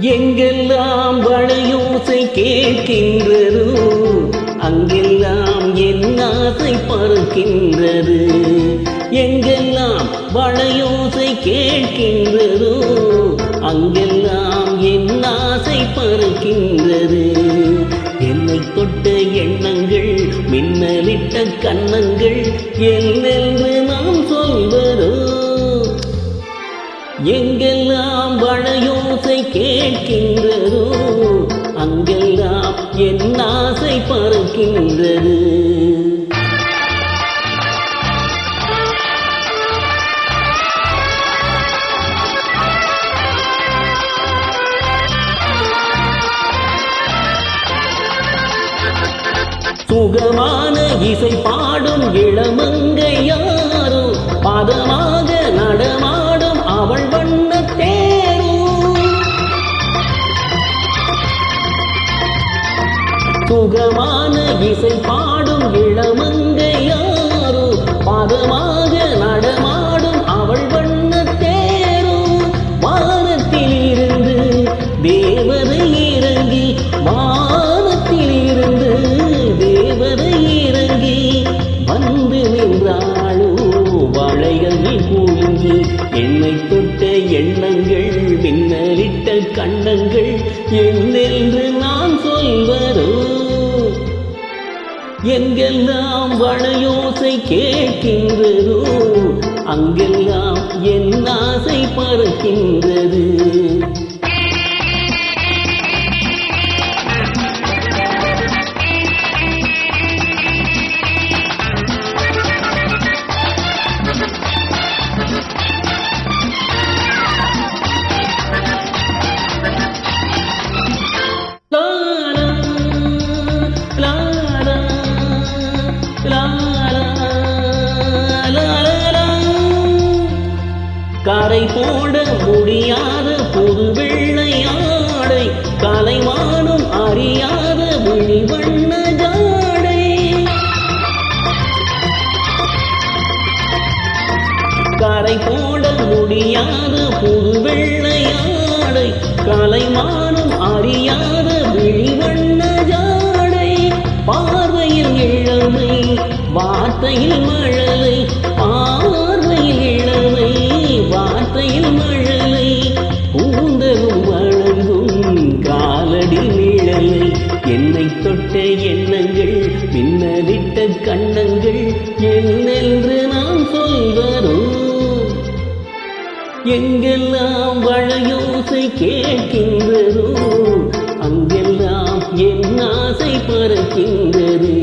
எங்கெல்லாம் வளையோசை கேட்கின்றதோ? அங்கெல்லாம் என் ஆசை பறக்கின்றது. எங்கெல்லாம் வளையோசை கேட்கின்றதோ? அங்கெல்லாம் என் ஆசை பறக்கின்றது. என்னை தொட்ட எண்ணங்கள் மின்னலிட்ட கன்னங்கள் என்னென்று எங்கெல்லாம் வளையோசை கேட்கின்றதோ அங்கெல்லாம் என் ஆசை பறக்கின்றது. சுகமான இசை பாடும் இளமங்கையா சுகமான இசை பாடும் இளமங்கை யாரோ? பதமாக நடமாடும் அவள் வண்ண தேரும் வானத்தில் இருந்து தேவதை இறங்கி வானத்தில் இருந்து தேவதை இறங்கி வந்து நின்றாளோ? வளைகள் கூங்கி என்னை தொட்ட எண்ணங்கள் பின்னலிட்ட கண்ணங்கள் என்னென்று நான் சொல்வரோ எங்கெல்லாம் வளையோசை கேட்கின்றதோ அங்கெல்லாம் என் ஆசை பறக்கின்றது. கரை போட முடியாத புது வெள்ளை ஆடை கலைமானும் அறியாத விழிவண்ண ஜாடை. கரை போட முடியாத புது வெள்ளை ஆடை கலைமானும் அறியாத விழிவண்ண ஜாடை. பார்வையில் இளமை வார்த்தையில் மழலை ஆ பின்னலிட்ட கண்ணங்கள் என்னென்று நாம் சொல்வரோ எங்கெல்லாம் வளையோசை கேட்கின்றதோ அங்கெல்லாம் என் ஆசை பறக்கின்றது.